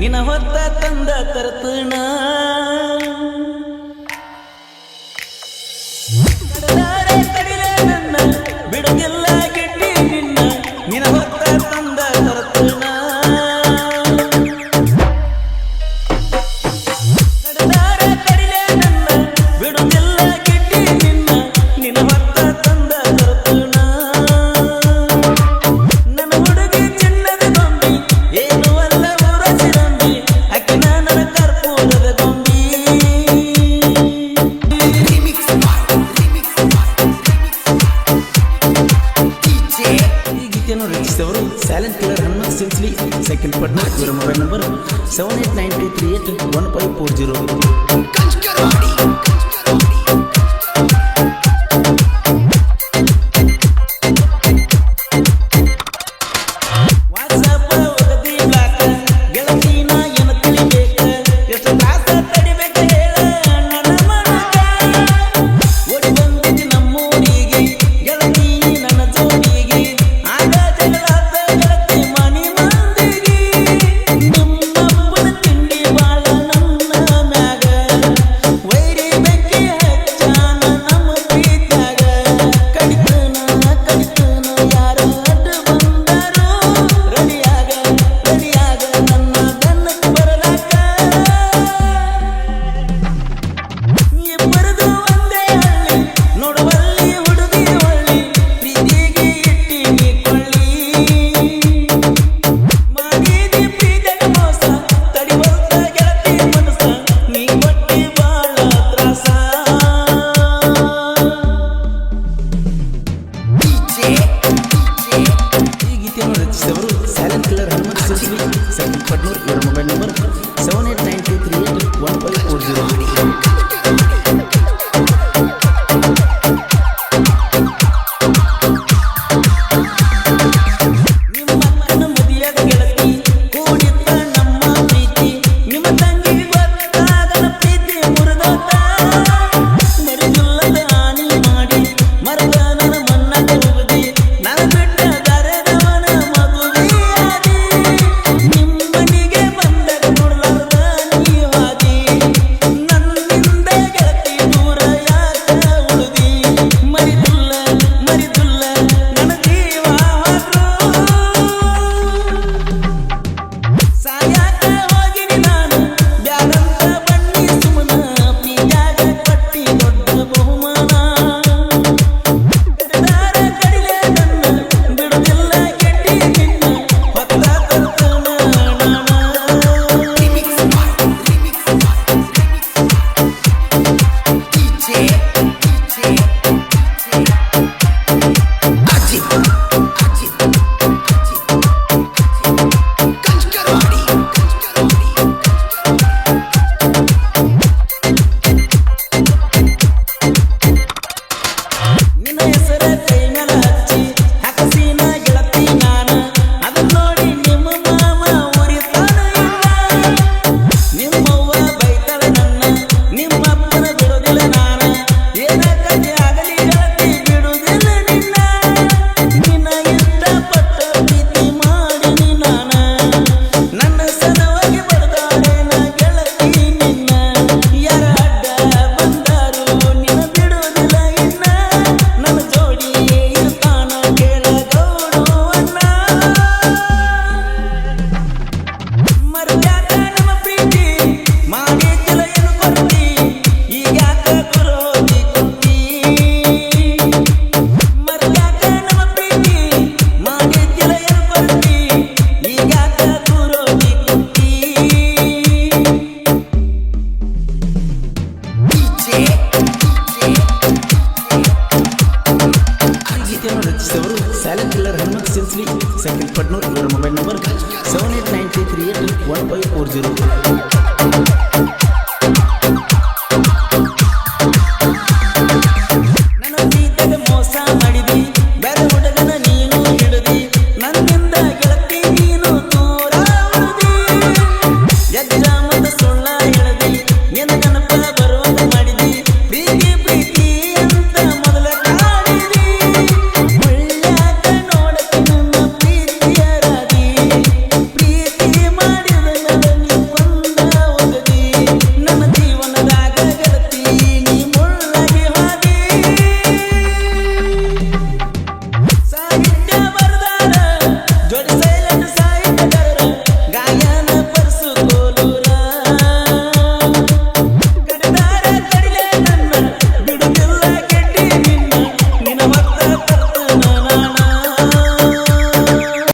ನಿನ ಹೊತ್ತ ತಂದ ತರ್ತಣ. ನನ್ನ ಬಿಡೋದೆಲ್ಲ ಕೆಟ್ಟಿ ನಿನ್ನ. ನಿನ ಹೊತ್ತ seven eight nine two three eight one five four zero WhatsApp dan peduli dengan. ಗೀತೆಯನ್ನು ರಚಿಸಿದವರು ಸ್ಯಾಲೆಂಟ್ ಕಿಲ್ಲರ್ ಹನುಮಂತ್ ಸಿಲ್ಸ್ಲಿ ಸೈಕಲ್ ಪಟ್ನೂರ್ ಇವರ mobile number seven eight nine three three eight one five four zero